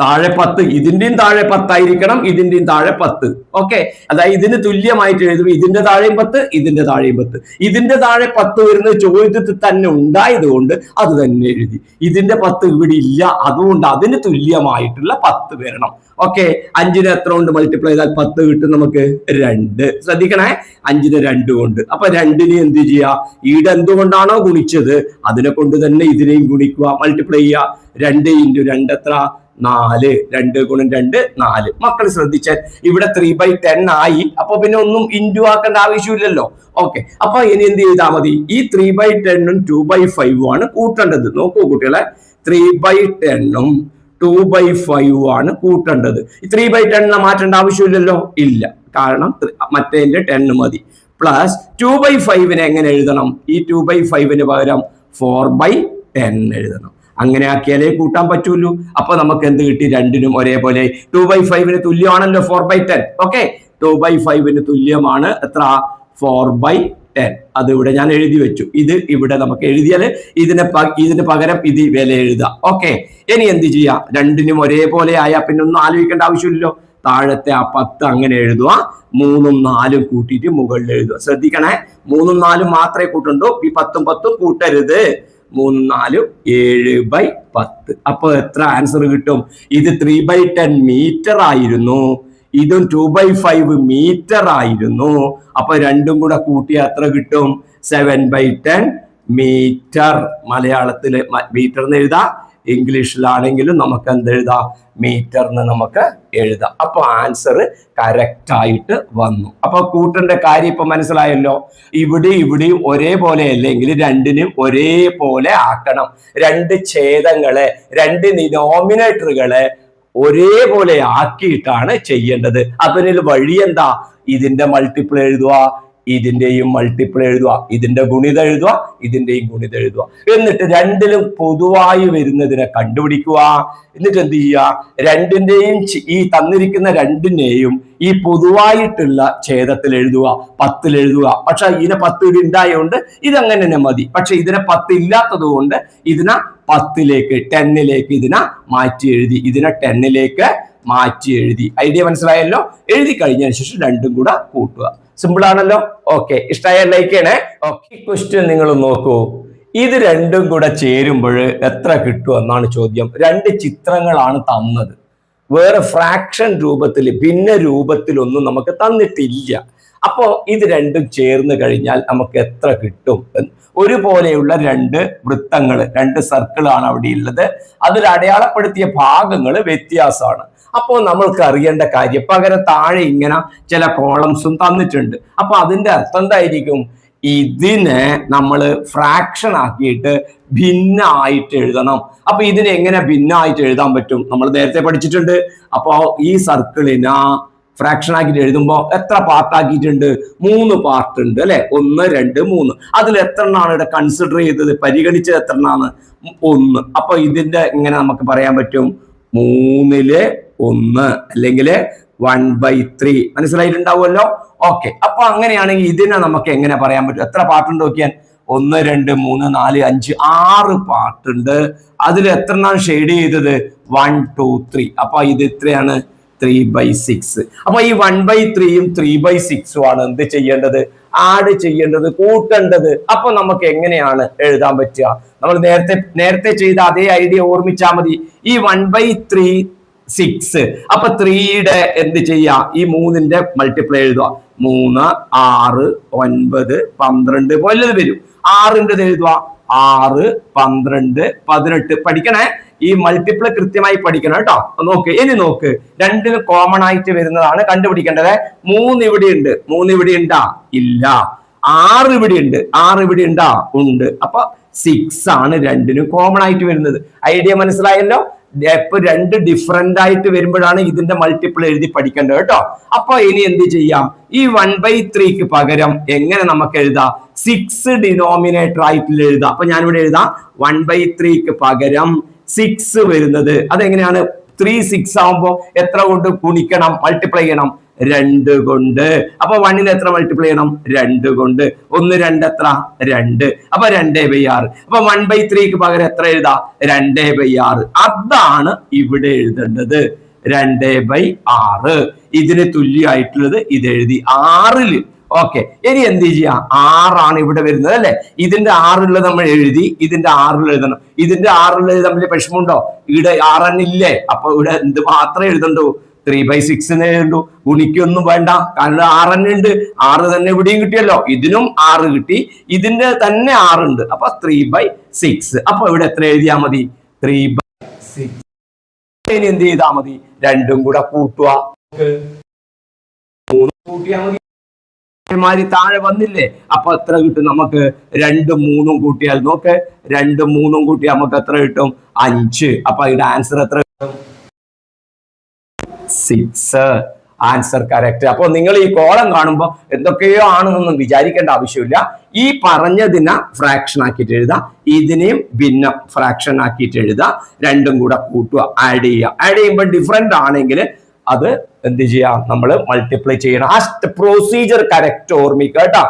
താഴെ പത്ത്. ഇതിന്റെയും താഴെ പത്തായിരിക്കണം ഇതിന്റെയും താഴെ പത്ത്. ഓക്കെ? അതായത് ഇതിന് തുല്യമായിട്ട് എഴുതും. ഇതിന്റെ താഴെയും പത്ത് ഇതിന്റെ താഴെയും പത്ത്. ഇതിന്റെ താഴെ പത്ത് വരുന്ന ചോദ്യത്തിൽ തന്നെ ഉണ്ടായതുകൊണ്ട് അത് തന്നെ എഴുതി. ഇതിന്റെ പത്ത് ഇവിടെ ഇല്ല. അതുകൊണ്ട് അതിന് തുല്യമായിട്ടുള്ള പത്ത് വരണം. ഓക്കെ? അഞ്ചിന് എത്ര കൊണ്ട് മൾട്ടിപ്ലൈ ചെയ്താൽ പത്ത് കിട്ടും നമുക്ക്? രണ്ട്. ശ്രദ്ധിക്കണേ? അഞ്ചിന് രണ്ട് കൊണ്ട്. അപ്പൊ രണ്ടിന് എന്ത് ചെയ്യുക ഈട് എന്തുകൊണ്ടാണോ ഗുണിച്ചത്? അതിനെ കൊണ്ട് തന്നെ ഇതിനെയും ഗുണിക്കുക. മൾട്ടിപ്ലൈ ചെയ്യുക. രണ്ട് ഇന്റു രണ്ട് എത്ര? നാല്. രണ്ട് ഗുണം രണ്ട് നാല്. മക്കൾ ശ്രദ്ധിച്ചാൽ ഇവിടെ ത്രീ ബൈ ടെൻ ആയി. അപ്പൊ പിന്നെ ഒന്നും ഇന്റു ആക്കേണ്ട ആവശ്യമില്ലല്ലോ. ഓക്കെ അപ്പൊ ഇനി എന്ത് ചെയ്താൽ മതി? ഈ ത്രീ ബൈ ടെണ്ണും ടു ബൈ ഫൈവും ആണ് കൂട്ടേണ്ടത്. നോക്കൂ കുട്ടികളെ. ത്രീ ബൈ ടെണ്ണും ടു ബൈ ഫൈവ് ആണ് കൂട്ടേണ്ടത്. ത്രീ ബൈ ടെൻ മാറ്റേണ്ട ആവശ്യമില്ലല്ലോ? ഇല്ല. കാരണം മറ്റേതിന്റെ ടെൻ മതി. പ്ലസ് ടു ബൈ ഫൈവിനെ എങ്ങനെ എഴുതണം? ഈ ടു ബൈ ഫൈവിന് പകരം ഫോർ ബൈ ടെൻ എഴുതണം. അങ്ങനെ ആക്കിയാലേ കൂട്ടാൻ പറ്റുള്ളൂ അപ്പൊ നമുക്ക് എന്ത് കിട്ടി? രണ്ടിനും ഒരേപോലെ. ടു ബൈ ഫൈവിന് തുല്യമാണല്ലോ four by ten okay two by ഫൈവിന് തുല്യമാണ് എത്ര? ഫോർ ബൈ ടെൻ അത് ഇവിടെ ഞാൻ എഴുതി വെച്ചു. ഇത് ഇവിടെ നമുക്ക് എഴുതിയാൽ ഇതിനെ ഇതിന് പകരം ഇത് വില എഴുതാം ഓക്കെ ഇനി എന്ത് ചെയ്യാം? രണ്ടിനും ഒരേപോലെ ആയാൽ പിന്നെ ഒന്നും ആലോചിക്കേണ്ട ആവശ്യമില്ലല്ലോ. താഴത്തെ ആ പത്ത് അങ്ങനെ എഴുതുക. മൂന്നും നാലും കൂട്ടിയിട്ട് മുകളിൽ എഴുതുക. ശ്രദ്ധിക്കണേ. മൂന്നും നാലും മാത്രമേ കൂട്ടുണ്ടൂ ഈ പത്തും പത്തും കൂട്ടരുത്. മൂന്നും നാലും ഏഴ് ബൈ പത്ത്. അപ്പൊ എത്ര ആൻസർ കിട്ടും? ഇത് ത്രീ ബൈ ടെൻ മീറ്റർ ആയിരുന്നു. ഇതും ടു ബൈ ഫൈവ് മീറ്റർ ആയിരുന്നു. അപ്പൊ രണ്ടും കൂടെ കൂട്ടി എത്ര കിട്ടും? സെവൻ ബൈ ടെൻ മീറ്റർ മലയാളത്തിലെ മീറ്റർ എന്ന് എഴുതാം. ഇംഗ്ലീഷിലാണെങ്കിലും നമുക്ക് എന്ത് എഴുതാം മീറ്റർ എന്ന് നമുക്ക് എഴുതാം. അപ്പോൾ ആൻസർ കറക്റ്റ് ആയിട്ട് വന്നു. അപ്പൊ കൂട്ടിന്റെ കാര്യം ഇപ്പൊ മനസ്സിലായല്ലോ? ഇവിടെ ഇവിടെയും ഒരേപോലെ അല്ലെങ്കിൽ രണ്ടിനും ഒരേപോലെ ആക്കണം. രണ്ട് ഛേദങ്ങളെ രണ്ട് ഡിനോമിനേറ്ററുകളെ ഒരേപോലെ ആക്കിയിട്ടാണ് ചെയ്യേണ്ടത്. അതിനൊരു വഴി എന്താ? ഇതിന്റെ മൾട്ടിപ്പിൾ എഴുതുക ഇതിന്റെയും മൾട്ടിപ്പിൾ എഴുതുക ഇതിന്റെ ഗുണിത എഴുതുക ഇതിന്റെയും ഗുണിത എഴുതുക എന്നിട്ട് രണ്ടിലും പൊതുവായി വരുന്നതിനെ കണ്ടുപിടിക്കുക എന്നിട്ട് എന്ത് ചെയ്യുക രണ്ടിന്റെയും ചി- ഈ തന്നിരിക്കുന്ന രണ്ടിനെയും ഈ പൊതുവായിട്ടുള്ള ഛേദത്തിൽ എഴുതുക പത്തിൽ എഴുതുക പക്ഷെ ഇതിനെ പത്ത് ഇവിടെ ഉണ്ടായതുകൊണ്ട് ഇതങ്ങനെ തന്നെ മതി. പക്ഷെ ഇതിനെ പത്ത് ഇല്ലാത്തത് കൊണ്ട് ഇതിനെ പത്തിലേക്ക് ടെന്നിലേക്ക് ഇതിനെ മാറ്റി എഴുതി. ഇതിനെ ടെന്നിലേക്ക് മാറ്റി എഴുതി. ഐഡിയ മനസ്സിലായല്ലോ? എഴുതി കഴിഞ്ഞതിന് ശേഷം രണ്ടും കൂടെ കൂട്ടുക. സിമ്പിൾ ആണല്ലോ. ഓക്കെ ഇഷ്ടമായ ലൈക്ക് ചെയ്യണേ ഓക്കെ ക്വസ്റ്റ്യൻ നിങ്ങൾ നോക്കൂ. ഇത് രണ്ടും കൂടെ ചേരുമ്പോൾ എത്ര കിട്ടും എന്നാണ് ചോദ്യം. രണ്ട് ചിത്രങ്ങളാണ് തന്നത്. വേറെ ഫ്രാക്ഷൻ രൂപത്തിൽ ഭിന്ന രൂപത്തിലൊന്നും നമുക്ക് തന്നിട്ടില്ല. അപ്പോ ഇത് രണ്ടും ചേർന്ന് കഴിഞ്ഞാൽ നമുക്ക് എത്ര കിട്ടും? എന്ന്. ഒരുപോലെയുള്ള രണ്ട് വൃത്തങ്ങൾ രണ്ട് സർക്കിളാണ് അവിടെ ഉള്ളത്. അതിൽ അടയാളപ്പെടുത്തിയ ഭാഗങ്ങൾ വ്യത്യാസമാണ്. അപ്പോൾ നമ്മൾക്ക് അറിയേണ്ട കാര്യം പകരം താഴെ ഇങ്ങനെ ചില കോളംസും തന്നിട്ടുണ്ട്. അപ്പൊ അതിന്റെ അർത്ഥം എന്തായിരിക്കും? ഇതിനെ നമ്മൾ ഫ്രാക്ഷൻ ആക്കിയിട്ട് ഭിന്നായിട്ട് എഴുതണം. അപ്പൊ ഇതിനെ എങ്ങനെ ഭിന്നായിട്ട് എഴുതാൻ പറ്റും? നമ്മൾ നേരത്തെ പഠിച്ചിട്ടുണ്ട്. അപ്പോ ഈ സർക്കിളിന ഫ്രാക്ഷൻ ആക്കിയിട്ട് എഴുതുമ്പോൾ എത്ര പാർട്ട് ആക്കിയിട്ടുണ്ട്? മൂന്ന് പാർട്ട് ഉണ്ട് അല്ലെ? ഒന്ന് രണ്ട് മൂന്ന്. അതിൽ എത്ര എണ്ണാണ് ഇവിടെ കൺസിഡർ ചെയ്തത്? പരിഗണിച്ചത് എത്ര എണ്ണാണ് ഒന്ന്. അപ്പൊ ഇതിന്റെ ഇങ്ങനെ നമുക്ക് പറയാൻ പറ്റും. മൂന്നിൽ ഒന്ന് അല്ലെങ്കിൽ വൺ ബൈ ത്രീ മനസ്സിലായിട്ടുണ്ടാവുമല്ലോ? ഓക്കെ അപ്പൊ അങ്ങനെയാണെങ്കിൽ ഇതിനെ നമുക്ക് എങ്ങനെ പറയാൻ പറ്റും? എത്ര പാർട്ടുണ്ട് നോക്കിയാൽ? ഒന്ന് രണ്ട് മൂന്ന് നാല് അഞ്ച് ആറ് പാർട്ടുണ്ട് അതിൽ എത്ര എണ്ണം ഷെയ്ഡ് ചെയ്തത്? വൺ ടു ത്രീ അപ്പൊ ഇത് എത്രയാണ് ത്രീ ബൈ സിക്സ് അപ്പൊ ഈ വൺ ബൈ ത്രീയും ത്രീ ബൈ സിക്സും ആണ് എന്ത് ചെയ്യേണ്ടത്? ആഡ് ചെയ്യേണ്ടത് കൂട്ടേണ്ടത്. അപ്പൊ നമുക്ക് എങ്ങനെയാണ് എഴുതാൻ പറ്റുക? നമ്മൾ നേരത്തെ നേരത്തെ ചെയ്ത അതേ ഐഡിയ ഓർമ്മിച്ചാൽ മതി. ഈ വൺ ബൈ ത്രീ സിക്സ് അപ്പൊ ത്രീയുടെ എന്ത് ചെയ്യുക? ഈ മൂന്നിന്റെ മൾട്ടിപ്ലൈ എഴുതുക. മൂന്ന് ആറ് ഒൻപത് പന്ത്രണ്ട് വലുത് വരും. ആറിന്റെ എഴുതുക. ആറ് പന്ത്രണ്ട് പതിനെട്ട്. പഠിക്കണേ? ഈ മൾട്ടിപ്പിൾ കൃത്യമായി പഠിക്കണം കേട്ടോ. നോക്ക് ഇനി നോക്ക്. രണ്ടിന് കോമൺ ആയിട്ട് വരുന്നതാണ് കണ്ടുപിടിക്കേണ്ടത്. മൂന്ന് ഇവിടെ ഉണ്ട്. മൂന്ന് ഇവിടെ ഉണ്ടാ? ഇല്ല. ആറ് ഇവിടെ ഉണ്ട്. ആറ് ഇവിടെ ഉണ്ടാ? ഉണ്ട്. അപ്പൊ സിക്സ് ആണ് രണ്ടിനും കോമൺ ആയിട്ട് വരുന്നത്. ഐഡിയ മനസ്സിലായല്ലോ? ഇപ്പൊ രണ്ട് ഡിഫറെന്റ് ആയിട്ട് വരുമ്പോഴാണ് ഇതിന്റെ മൾട്ടിപ്പിൾ എഴുതി പഠിക്കേണ്ടത് കേട്ടോ. അപ്പൊ ഇനി എന്ത് ചെയ്യാം? ഈ വൺ ബൈ ത്രീക്ക് പകരം എങ്ങനെ നമുക്ക് എഴുതാം? സിക്സ് ഡിനോമിനേറ്റർ ആയിട്ട് എഴുതാം. അപ്പൊ ഞാനിവിടെ എഴുതാം. വൺ ബൈ ത്രീക്ക് പകരം സിക്സ് വരുന്നത്. അതെങ്ങനെയാണ്? ത്രീ സിക്സ് ആവുമ്പോ എത്ര കൊണ്ട് ഗുണിക്കണം? മൾട്ടിപ്ലൈ ചെയ്യണം. രണ്ട് കൊണ്ട്. അപ്പൊ വണ്ണിന് എത്ര മൾട്ടിപ്ലൈ ചെയ്യണം? രണ്ട് കൊണ്ട്. ഒന്ന് രണ്ട് എത്ര? രണ്ട്. അപ്പൊ രണ്ടേ ബൈ ആറ്. അപ്പൊ വൺ ബൈ ത്രീക്ക് പകരം എത്ര എഴുതാ? രണ്ടേ ബൈ ആറ്. അതാണ് ഇവിടെ എഴുതേണ്ടത്. രണ്ടേ ബൈ ആറ്. ഇതിന് തുല്യമായിട്ടുള്ളത് ഇത് എഴുതി ആറിൽ. ഓക്കെ ഇനി എന്ത് ചെയ്യാ? ആറാണ് ഇവിടെ വരുന്നത് അല്ലെ? ഇതിന്റെ ആറുള്ളത് നമ്മൾ എഴുതി ഇതിന്റെ ആറിൽ എഴുതണം. ഇതിന്റെ ആറുള്ളത് തമ്മിൽ വിഷമമുണ്ടോ ഇവിടെ ആറെണ്ണില്ലേ അപ്പൊ ഇവിടെ എന്ത് മാത്രമേ എഴുതണ്ടോ? ത്രീ ബൈ സിക്സ് ഉള്ളൂ. ഗുണിക്കൊന്നും വേണ്ട. കാരണം ആറെണ്ണ ഉണ്ട്. ആറ് തന്നെ ഇവിടെയും കിട്ടിയല്ലോ. ഇതിനും ആറ് കിട്ടി. ഇതിന്റെ തന്നെ ആറുണ്ട് അപ്പൊ ത്രീ ബൈ സിക്സ് അപ്പൊ ഇവിടെ എത്ര എഴുതിയാ മതി? ത്രീ ബൈ സിക്സ് ഇനി എന്ത് ചെയ്താ മതി? രണ്ടും കൂടെ കൂട്ടുക. മൂന്ന് കൂട്ടിയാ മതി. മാതിരി താഴെ വന്നില്ലേ? അപ്പൊ എത്ര കിട്ടും നമുക്ക്? രണ്ടും മൂന്നും കൂട്ടിയാൽ നോക്ക്. രണ്ടും മൂന്നും കൂട്ടിയാൽ നമുക്ക് എത്ര കിട്ടും? അഞ്ച്. അപ്പൊ ഇതിന്റെ ആൻസർ എത്ര സിക്സ് ആൻസർ കറക്റ്റ്. അപ്പോൾ നിങ്ങൾ ഈ കോളം കാണുമ്പോൾ എന്തൊക്കെയോ ആണെന്നൊന്നും വിചാരിക്കേണ്ട ആവശ്യമില്ല. ഈ പറഞ്ഞതിനെ ഫ്രാക്ഷൻ ആക്കിയിട്ട് എഴുതാം. ഇതിനെയും ഭിന്നം ഫ്രാക്ഷൻ ആക്കിയിട്ട് എഴുതാം. രണ്ടും കൂടെ കൂട്ടുക ആഡ് ചെയ്യുക. ആഡ് ചെയ്യുമ്പോൾ ഡിഫറെന്റ് ആണെങ്കിൽ അത് എന്ത് ചെയ്യാം? നമ്മൾ മൾട്ടിപ്ലൈ ചെയ്യണം. ആ പ്രൊസീജിയർ കറക്റ്റ് ഓർമ്മിക്കുക കേട്ടോ.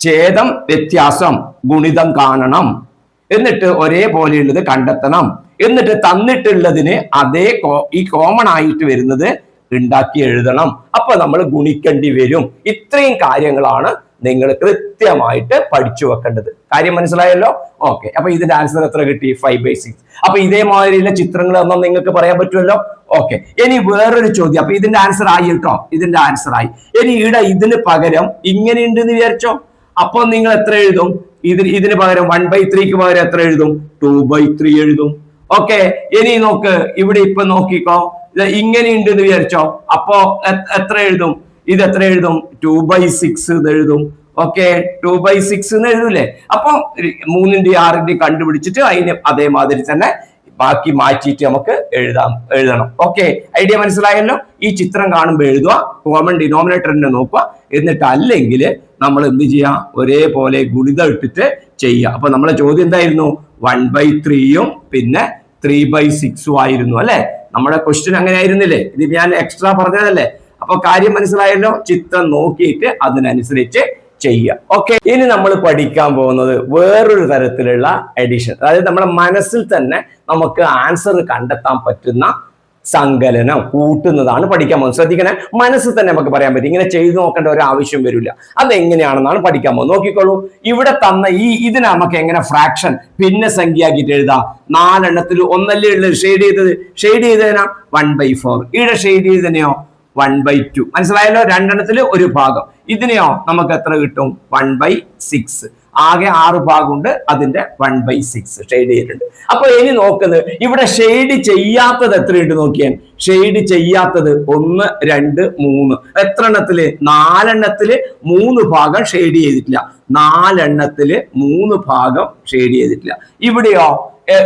ഛേദം വ്യത്യാസം ഗുണിതം കാണണം. എന്നിട്ട് ഒരേപോലെയുള്ളത് കണ്ടെത്തണം. എന്നിട്ട് തന്നിട്ടുള്ളതിന് അതേ ഈ കോമൺ ആയിട്ട് വരുന്നത് ഉണ്ടാക്കി എഴുതണം. അപ്പൊ നമ്മൾ ഗുണിക്കേണ്ടി വരും. ഇത്രയും കാര്യങ്ങളാണ് നിങ്ങൾ കൃത്യമായിട്ട് പഠിച്ചു വെക്കേണ്ടത്. കാര്യം മനസ്സിലായല്ലോ? ഓക്കെ അപ്പൊ ഇതിന്റെ ആൻസർ എത്ര കിട്ടി? ഫൈവ് ബൈ സിക്സ് അപ്പൊ ഇതേമാതിരിയുള്ള ചിത്രങ്ങൾ ഒന്നും നിങ്ങൾക്ക് പറയാൻ പറ്റുമല്ലോ? ഓക്കെ ഇനി വേറൊരു ചോദ്യം. അപ്പൊ ഇതിന്റെ ആൻസർ ആയി കേട്ടോ. ഇതിന്റെ ആൻസർ ആയി. ഇനി ഇവിടെ ഇതിന് പകരം ഇങ്ങനെ ഉണ്ടെന്ന് വിചാരിച്ചോ? അപ്പൊ നിങ്ങൾ എത്ര എഴുതും? ഇതിന് ഇതിന് പകരം വൺ ബൈ ത്രീക്ക് പകരം എത്ര എഴുതും? ടു ബൈ ത്രീ എഴുതും. ഓക്കെ ഇനി നോക്ക് ഇവിടെ ഇപ്പൊ നോക്കിക്കോ. ഇത് ഇങ്ങനെ ഉണ്ട് എന്ന് വിചാരിച്ചോ. അപ്പോ എത്ര എഴുതും? ഇത് എത്ര എഴുതും? ടു ബൈ സിക്സ് എന്ന് എഴുതും. ഓക്കെ ടു ബൈ സിക്സ് എന്ന് എഴുതൂലേ? അപ്പൊ മൂന്നിന്റെ ആറിന്റെ കണ്ടുപിടിച്ചിട്ട് അതിന് അതേമാതിരി തന്നെ ബാക്കി മാറ്റിയിട്ട് നമുക്ക് എഴുതാം എഴുതണം. ഓക്കെ ഐഡിയ മനസ്സിലായല്ലോ? ഈ ചിത്രം കാണുമ്പോൾ എഴുതുക കോമൺ ഡിനോമിനേറ്ററിനെ നോക്കുക. എന്നിട്ട് അല്ലെങ്കിൽ നമ്മൾ എന്ത് ചെയ്യാം? ഒരേപോലെ ഗുണിതം ഇട്ടിട്ട് ചെയ്യുക. അപ്പൊ നമ്മളെ ചോദ്യം എന്തായിരുന്നു? വൺ ബൈ ത്രീയും പിന്നെ ത്രീ ബൈ സിക്സും ആയിരുന്നു അല്ലെ? നമ്മുടെ ക്വസ്റ്റ്യൻ അങ്ങനെ ആയിരുന്നില്ലേ? ഇത് ഞാൻ എക്സ്ട്രാ പറഞ്ഞതല്ലേ? അപ്പൊ കാര്യം മനസ്സിലായല്ലോ? ചിത്രം നോക്കിയിട്ട് അതിനനുസരിച്ച് ചെയ്യുക. ഓക്കെ ഇനി നമ്മൾ പഠിക്കാൻ പോകുന്നത് വേറൊരു തരത്തിലുള്ള എഡിഷൻ അതായത് നമ്മുടെ മനസ്സിൽ തന്നെ നമുക്ക് ആൻസർ കണ്ടെത്താൻ പറ്റുന്ന സങ്കലനം കൂട്ടുന്നതാണ് പഠിക്കാൻ പോകുന്നത്. ശ്രദ്ധിക്കണേ മനസ്സിൽ തന്നെ നമുക്ക് പറയാൻ പറ്റും. ഇങ്ങനെ ചെയ്തു നോക്കേണ്ട ഒരു ആവശ്യം വരില്ല. അതെങ്ങനെയാണെന്നാണ് പഠിക്കാൻ പോകുന്നത്. നോക്കിക്കോളൂ. ഇവിടെ തന്ന ഈ ഇതിനെ നമുക്ക് എങ്ങനെ ഫ്രാക്ഷൻ ഭിന്ന സംഖ്യയാക്കിയിട്ട് എഴുതാം. നാലെണ്ണത്തിൽ ഒന്നല്ലേ ഉള്ളത് ഷെയ്ഡ് ചെയ്തത്. ഷെയ്ഡ് ചെയ്തതിനാ? വൺ ബൈ ഫോർ ഇവിടെ ഷെയ്ഡ് ചെയ്തതിനെയോ? വൺ ബൈ ടു മനസ്സിലായല്ലോ? രണ്ടെണ്ണത്തിൽ ഒരു ഭാഗം. ഇതിനെയോ നമുക്ക് എത്ര കിട്ടും? വൺ ബൈ സിക്സ് ആകെ ആറ് ഭാഗമുണ്ട്. അതിന്റെ വൺ ബൈ സിക്സ് ഷെയ്ഡ് ചെയ്തിട്ടുണ്ട്. അപ്പൊ ഇനി നോക്കുന്നത് ഇവിടെ ഷെയ്ഡ് ചെയ്യാത്തത് എത്രയുണ്ട് നോക്കിയാൽ ഷെയ്ഡ് ചെയ്യാത്തത് ഒന്ന് രണ്ട് മൂന്ന്. എത്ര എണ്ണത്തിൽ നാലെണ്ണത്തിൽ മൂന്ന് ഭാഗം ഷെയ്ഡ് ചെയ്തിട്ടില്ല. നാലെണ്ണത്തിൽ മൂന്ന് ഭാഗം ഷെയ്ഡ് ചെയ്തിട്ടില്ല. ഇവിടെയോ?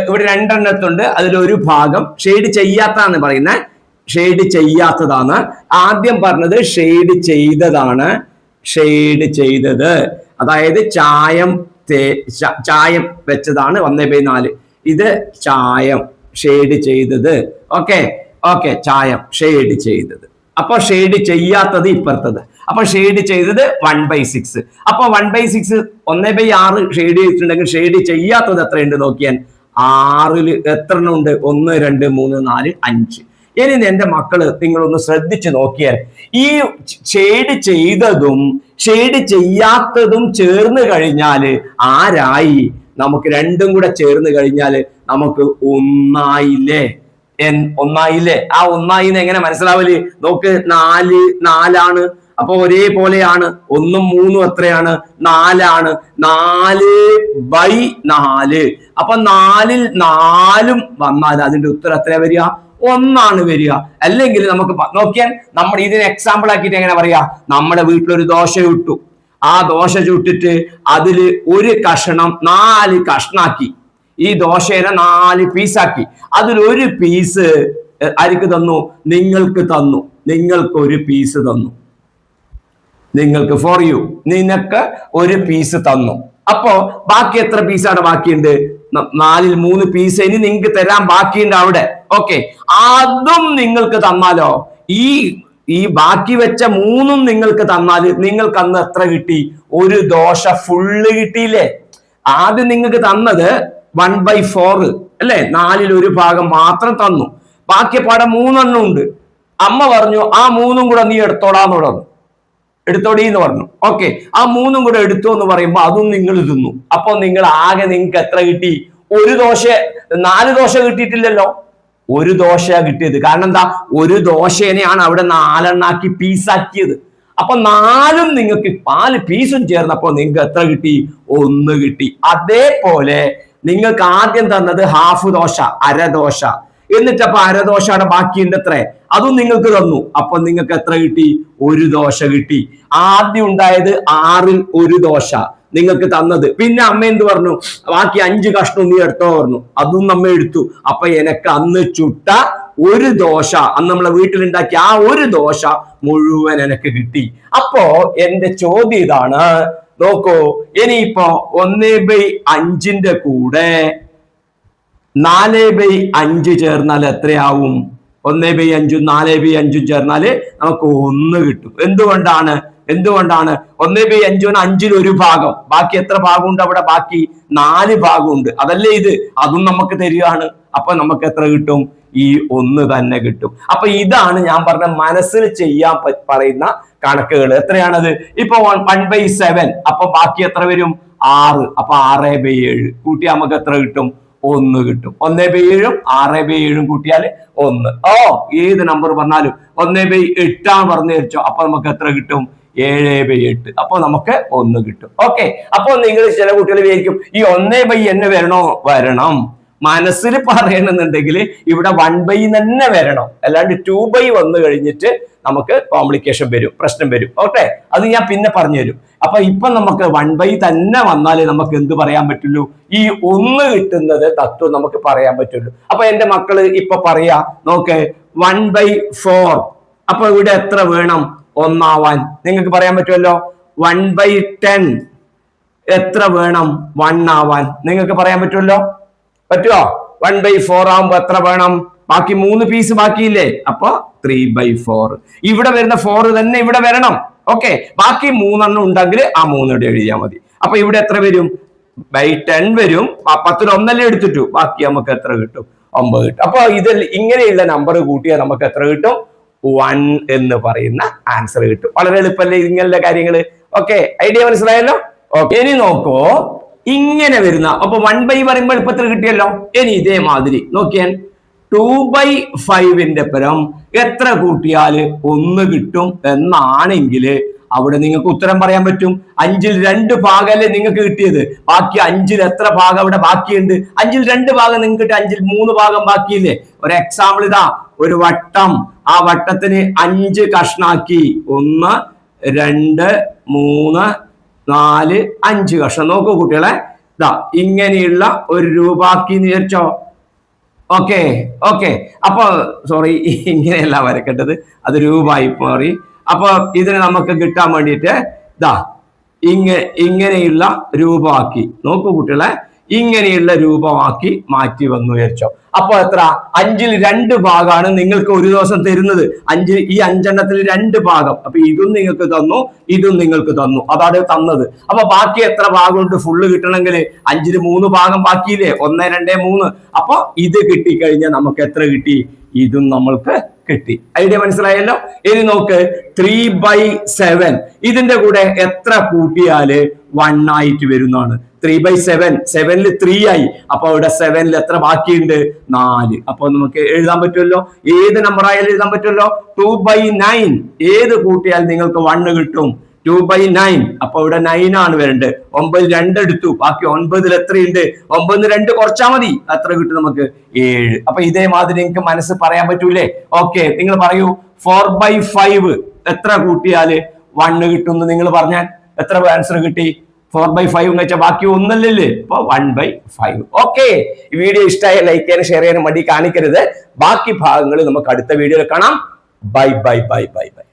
ഇവിടെ രണ്ടെണ്ണത്തുണ്ട്. അതിലൊരു ഭാഗം ഷെയ്ഡ് ചെയ്യാത്താന്ന് പറയുന്നത്. ഷെയ്ഡ് ചെയ്യാത്തതാണ്. ആദ്യം പറഞ്ഞത് ഷെയ്ഡ് ചെയ്തതാണ്. ഷെയ്ഡ് ചെയ്തത്. അതായത് ചായം തേ- ചായം വെച്ചതാണ് ഒന്നേ ബൈ നാല്. ഇത് ചായം ഷെയ്ഡ് ചെയ്തത്. ഓക്കെ ഓക്കെ ചായം ഷെയ്ഡ് ചെയ്തത്. അപ്പൊ ഷെയ്ഡ് ചെയ്യാത്തത് ഇപ്പുറത്തത്. അപ്പൊ ഷെയ്ഡ് ചെയ്തത് വൺ ബൈ സിക്സ്. അപ്പൊ വൺ ബൈ സിക്സ് ഒന്നേ ബൈ ആറ് ഷെയ്ഡ് ചെയ്തിട്ടുണ്ടെങ്കിൽ ഷെയ്ഡ് ചെയ്യാത്തത് എത്രയുണ്ട് നോക്കിയാൽ? ആറിൽ എത്ര ഉണ്ട്? ഒന്ന് രണ്ട് മൂന്ന് നാല് അഞ്ച്. ഇനി എന്റെ മക്കൾ നിങ്ങളൊന്ന് ശ്രദ്ധിച്ചു നോക്കിയാൽ ഈ ഷെയ്ഡ് ചെയ്തതും ഷെയ്ഡ് ചെയ്യാത്തതും ചേർന്ന് കഴിഞ്ഞാൽ ആരായി? നമുക്ക് രണ്ടും കൂടെ ചേർന്ന് കഴിഞ്ഞാൽ നമുക്ക് ഒന്നായില്ലേ? എൻ ഒന്നായില്ലേ? ആ ഒന്നായിന്ന് എങ്ങനെ മനസ്സിലാവൽ? നോക്ക് നാല് നാലാണ്. അപ്പൊ ഒരേപോലെയാണ്. ഒന്നും മൂന്നും എത്രയാണ് നാലാണ്. നാല് ബൈ നാല്. അപ്പൊ നാലിൽ നാലും വന്നാൽ അതിന്റെ ഉത്തരം എത്ര വരിക? ഒന്നാണ് വരിക. അല്ലെങ്കിൽ നമുക്ക് നോക്കിയാൽ നമ്മൾ ഇതിന് എക്സാമ്പിൾ ആക്കിയിട്ട് എങ്ങനെ പറയാ? നമ്മുടെ വീട്ടിലൊരു ദോശ ചുട്ടു. ആ ദോശ ചുട്ടിട്ട് അതിൽ ഒരു കഷണം നാല് കഷ്ണാക്കി. ഈ ദോശേനെ നാല് പീസാക്കി അതിൽ ഒരു പീസ് ആർക്ക് തന്നു? നിങ്ങൾക്ക് തന്നു. നിങ്ങൾക്ക് ഒരു പീസ് തന്നു. നിങ്ങൾക്ക് ഫോർ യു നിനക്ക് ഒരു പീസ് തന്നു. അപ്പോ ബാക്കി എത്ര പീസാണ് ബാക്കിയുണ്ട്? നാലിൽ മൂന്ന് പീസ് ഇനി നിങ്ങൾക്ക് തരാൻ ബാക്കിയുണ്ട് അവിടെ. ഓക്കെ അതും നിങ്ങൾക്ക് തന്നാലോ? ഈ ഈ ബാക്കി വെച്ച മൂന്നും നിങ്ങൾക്ക് തന്നാൽ നിങ്ങൾക്ക് അന്ന് എത്ര കിട്ടി? ഒരു ദോശ ഫുള്ള് കിട്ടിയില്ലേ? ആദ്യം നിങ്ങൾക്ക് തന്നത് വൺ ബൈ ഫോർ അല്ലെ? നാലിൽ ഒരു ഭാഗം മാത്രം തന്നു. ബാക്കി പടം മൂന്നെണ്ണം ഉണ്ട്. അമ്മ പറഞ്ഞു ആ മൂന്നും കൂടെ നീ എടുത്തോടാന്ന് പറഞ്ഞു. എടുത്തോടി എന്ന് പറഞ്ഞു. ഓക്കെ ആ മൂന്നും കൂടെ എടുത്തു എന്ന് പറയുമ്പോൾ അതും നിങ്ങൾ തിന്നു. അപ്പൊ നിങ്ങൾ ആകെ നിങ്ങൾക്ക് എത്ര കിട്ടി? ഒരു ദോശ നാല് ദോശ കിട്ടിയിട്ടില്ലല്ലോ? ഒരു ദോശ കിട്ടിയത്. കാരണം എന്താ? ഒരു ദോശേനെയാണ് അവിടെ നാലെണ്ണാക്കി പീസാക്കിയത് അപ്പൊ നാലും നിങ്ങൾക്ക് നാല് പീസും ചേർന്നപ്പോ നിങ്ങൾക്ക് എത്ര കിട്ടി? ഒന്ന് കിട്ടി. അതേപോലെ നിങ്ങൾക്ക് ആദ്യം തന്നത് ഹാഫ് ദോശ അരദോശ എന്നിട്ട് അപ്പൊ അരദോശയുടെ ബാക്കിയുണ്ട് എത്ര അതും നിങ്ങൾക്ക് തന്നു. അപ്പൊ നിങ്ങൾക്ക് എത്ര കിട്ടി? ഒരു ദോശ കിട്ടി. ആദ്യം ഉണ്ടായത് ആറിൽ ഒരു ദോശ നിങ്ങൾക്ക് തന്നത്. പിന്നെ അമ്മ എന്ത് പറഞ്ഞു? ബാക്കി അഞ്ച് കഷ്ണം നീ എടുത്തോ പറഞ്ഞു. അതും നമ്മ എടുത്തു. അപ്പൊ എനക്ക് അന്ന് ചുട്ട ഒരു ദോശ അന്ന് നമ്മളെ വീട്ടിലുണ്ടാക്കിയ ആ ഒരു ദോശ മുഴുവൻ എനക്ക് കിട്ടി. അപ്പോ എന്റെ ചോദ്യം ഇതാണ്. നോക്കൂ ഇനിയിപ്പോ ഒന്നേ ബൈ അഞ്ചിന്റെ കൂടെ നാല് ബൈ അഞ്ച് ചേർന്നാൽ എത്രയാവും? ഒന്ന് ബൈ അഞ്ചും നാല് ബൈ അഞ്ചും ചേർന്നാൽ നമുക്ക് ഒന്ന് കിട്ടും. എന്തുകൊണ്ടാണ്? എന്തുകൊണ്ടാണ്? ഒന്ന് ബൈ അഞ്ചും അഞ്ചിൽ ഒരു ഭാഗം. ബാക്കി എത്ര ഭാഗമുണ്ട് അവിടെ? ബാക്കി നാല് ഭാഗമുണ്ട്. അതല്ലേ ഇത്? അതും നമുക്ക് തരികയാണ് അപ്പൊ നമുക്ക് എത്ര കിട്ടും? ഈ ഒന്ന് തന്നെ കിട്ടും. അപ്പൊ ഇതാണ് ഞാൻ പറഞ്ഞ മനസ്സിൽ ചെയ്യാൻ പറയുന്ന കണക്കുകൾ. എത്രയാണത്? ഇപ്പൊ വൺ ബൈ സെവൻ. അപ്പൊ ബാക്കി എത്ര വരും? ആറ്. അപ്പൊ ആറ് ബൈ ഏഴ്. കൂട്ടി നമുക്ക് എത്ര കിട്ടും? ഒന്ന് കിട്ടും. ഒന്നേ ബൈ ഏഴും ആറ് ബൈ ഏഴും കൂട്ടിയാൽ ഒന്ന്. ഓ ഏത് നമ്പർ പറഞ്ഞാലും ഒന്നേ ബൈ എട്ടാണ് പറഞ്ഞു വെച്ചോ. അപ്പൊ നമുക്ക് എത്ര കിട്ടും? ഏഴ് ബൈ എട്ട്. അപ്പൊ നമുക്ക് ഒന്ന് കിട്ടും. ഓക്കെ. അപ്പൊ നിങ്ങൾ ചില കുട്ടികൾ വിചാരിക്കും ഈ ഒന്നേ ബൈ എന്നെ വരണോ? വരണം. മനസ്സിൽ പറയണമെന്നുണ്ടെങ്കിൽ ഇവിടെ വൺ ബൈ തന്നെ വരണം. അല്ലാണ്ട് ടു ബൈ വന്നു കഴിഞ്ഞിട്ട് നമുക്ക് കോംപ്ലിക്കേഷൻ വരും പ്രശ്നം വരും. ഓക്കെ അത് ഞാൻ പിന്നെ പറഞ്ഞു തരും അപ്പൊ ഇപ്പൊ നമുക്ക് വൺ ബൈ തന്നെ വന്നാലേ നമുക്ക് എന്ത് പറയാൻ പറ്റുള്ളൂ? ഈ ഒന്ന് കിട്ടുന്നത് തത്വം നമുക്ക് പറയാൻ പറ്റുള്ളൂ. അപ്പൊ എന്റെ മക്കൾ ഇപ്പൊ പറയാ നോക്ക് വൺ ബൈ ഫോർ അപ്പൊ ഇവിടെ എത്ര വേണം? ഒന്നാവാൻ. നിങ്ങൾക്ക് പറയാൻ പറ്റുമല്ലോ? വൺ ബൈ ടെൻ എത്ര വേണം? വൺ ആവാൻ. നിങ്ങൾക്ക് പറയാൻ പറ്റുമല്ലോ? പറ്റുമോ വൺ ബൈ ഫോർ ആവുമ്പോ എത്ര വേണം? ബാക്കി മൂന്ന് പീസ് ബാക്കിയില്ലേ? അപ്പൊ ത്രീ ബൈ ഫോർ ഇവിടെ വരുന്ന ഫോർ തന്നെ ഇവിടെ വരണം. ഓക്കെ ബാക്കി മൂന്നെണ്ണം ഉണ്ടെങ്കിൽ ആ മൂന്നിടെ എഴുതിയാൽ മതി. അപ്പൊ ഇവിടെ എത്ര വരും? ബൈ ടെൻ വരും. പത്തിൽ ഒന്നല്ലേ എടുത്തിട്ടു. ബാക്കി നമുക്ക് എത്ര കിട്ടും? ഒമ്പത് കിട്ടും. അപ്പൊ ഇതിൽ ഇങ്ങനെയുള്ള നമ്പർ കൂട്ടിയാൽ നമുക്ക് എത്ര കിട്ടും? വൺ എന്ന് പറയുന്ന ആൻസർ കിട്ടും. വളരെ എളുപ്പമല്ലേ ഇങ്ങനെയുള്ള കാര്യങ്ങൾ ഓക്കെ ഐഡിയ മനസ്സിലായല്ലോ? ഓക്കെ ഇനി നോക്കൂ. ഇങ്ങനെ വരുന്ന അപ്പൊ വൺ ബൈ പറയുമ്പോൾ എളുപ്പത്തിൽ കിട്ടിയല്ലോ? ഇനി ഇതേമാതിരി. നോക്കിയാൽ ടു ബൈ ഫൈവിന്റെ പരം എത്ര കൂട്ടിയാൽ ഒന്ന് കിട്ടും എന്നാണെങ്കിൽ അവിടെ നിങ്ങൾക്ക് ഉത്തരം പറയാൻ പറ്റും. അഞ്ചിൽ രണ്ട് ഭാഗമല്ലേ നിങ്ങൾക്ക് കിട്ടിയത്. ബാക്കി അഞ്ചിൽ എത്ര ഭാഗം അവിടെ ബാക്കിയുണ്ട്? അഞ്ചിൽ രണ്ട് ഭാഗം നിങ്ങൾക്ക് കിട്ടി അഞ്ചിൽ മൂന്ന് ഭാഗം ബാക്കിയില്ലേ? ഒരു എക്സാമ്പിൾ ഇതാ ഒരു വട്ടം. ആ വട്ടത്തിന് അഞ്ച് കഷ്ണാക്കി. ഒന്ന് രണ്ട് മൂന്ന് നാല് അഞ്ച് കഷ്ണം. നോക്കൂ കുട്ടികളെ. ഇതാ ഇങ്ങനെയുള്ള ഒരു രൂപാക്കി എന്ന് വിചാരിച്ചോ? Okay okay. അപ്പൊ സോറി ഇങ്ങനെയല്ല വരക്കേണ്ടത്. അത് രൂപായി മാറി. അപ്പൊ ഇതിന് നമുക്ക് കിട്ടാൻ വേണ്ടിയിട്ട് ഇതാ ഇങ്ങ ഇങ്ങനെയുള്ള രൂപാക്കി. നോക്കൂ കുട്ടികളെ. ഇങ്ങനെയുള്ള രൂപമാക്കി മാറ്റി വന്നു വിചാരിച്ചോ. അപ്പൊ എത്ര? അഞ്ചിൽ രണ്ട് ഭാഗമാണ് നിങ്ങൾക്ക് ഒരു ദിവസം തരുന്നത്. അഞ്ചിൽ ഈ അഞ്ചെണ്ണത്തിൽ രണ്ട് ഭാഗം. അപ്പൊ ഇതും നിങ്ങൾക്ക് തന്നു ഇതും നിങ്ങൾക്ക് തന്നു. അതാണ് തന്നത്. അപ്പൊ ബാക്കി എത്ര ഭാഗമുണ്ട്? ഫുള്ള് കിട്ടണമെങ്കിൽ അഞ്ചിൽ മൂന്ന് ഭാഗം ബാക്കിയില്ലേ? ഒന്ന് രണ്ട് മൂന്ന്. അപ്പൊ ഇത് കിട്ടിക്കഴിഞ്ഞാൽ നമുക്ക് എത്ര കിട്ടി? ഇതും നമ്മൾക്ക് കിട്ടി. ഐഡിയ മനസ്സിലായല്ലോ? ഇനി നോക്ക് ത്രീ ബൈ സെവൻ ഇതിന്റെ കൂടെ എത്ര കൂട്ടിയാൽ വൺ ആയിട്ട് വരുന്നതാണ്. ത്രീ ബൈ സെവൻ സെവനിൽ ത്രീ ആയി. അപ്പൊ അവിടെ സെവനിൽ എത്ര ബാക്കിയുണ്ട്? നാല്. അപ്പൊ നമുക്ക് എഴുതാൻ പറ്റുമല്ലോ? ഏത് നമ്പർ ആയാലും എഴുതാൻ പറ്റുമല്ലോ? ടു ബൈ നയൻ ഏത് കൂട്ടിയാൽ നിങ്ങൾക്ക് വണ്ണ് കിട്ടും. ടു ബൈ നയൻ അപ്പൊ ഇവിടെ നയൻ ആണ് വരേണ്ടത്. ഒമ്പത് രണ്ട് എടുത്തു. ബാക്കി ഒൻപതിൽ എത്രയുണ്ട്? ഒമ്പതിന് രണ്ട് കുറച്ചാ മതി. അത്ര കിട്ടും നമുക്ക്. ഏഴ്. അപ്പൊ ഇതേമാതിരി നിങ്ങൾക്ക് മനസ്സ് പറയാൻ പറ്റൂലേ? ഓക്കെ. നിങ്ങൾ പറയൂ. ഫോർ ബൈ ഫൈവ് എത്ര കൂട്ടിയാൽ വണ്ണ് കിട്ടും എന്ന് നിങ്ങൾ പറഞ്ഞാൽ? എത്ര ആൻസർ കിട്ടി? ഫോർ ബൈ ഫൈവ് എന്ന് വെച്ചാൽ ബാക്കി ഒന്നല്ലല്ലേ? ഇപ്പൊ വൺ ബൈ ഫൈവ് ഓക്കെ ഈ വീഡിയോ ഇഷ്ടമായ ലൈക്ക് ചെയ്യാനും ഷെയർ ചെയ്യാനും മടി കാണിക്കരുത്. ബാക്കി ഭാഗങ്ങൾ നമുക്ക് അടുത്ത വീഡിയോയിൽ കാണാം. Bye bye bye bye bye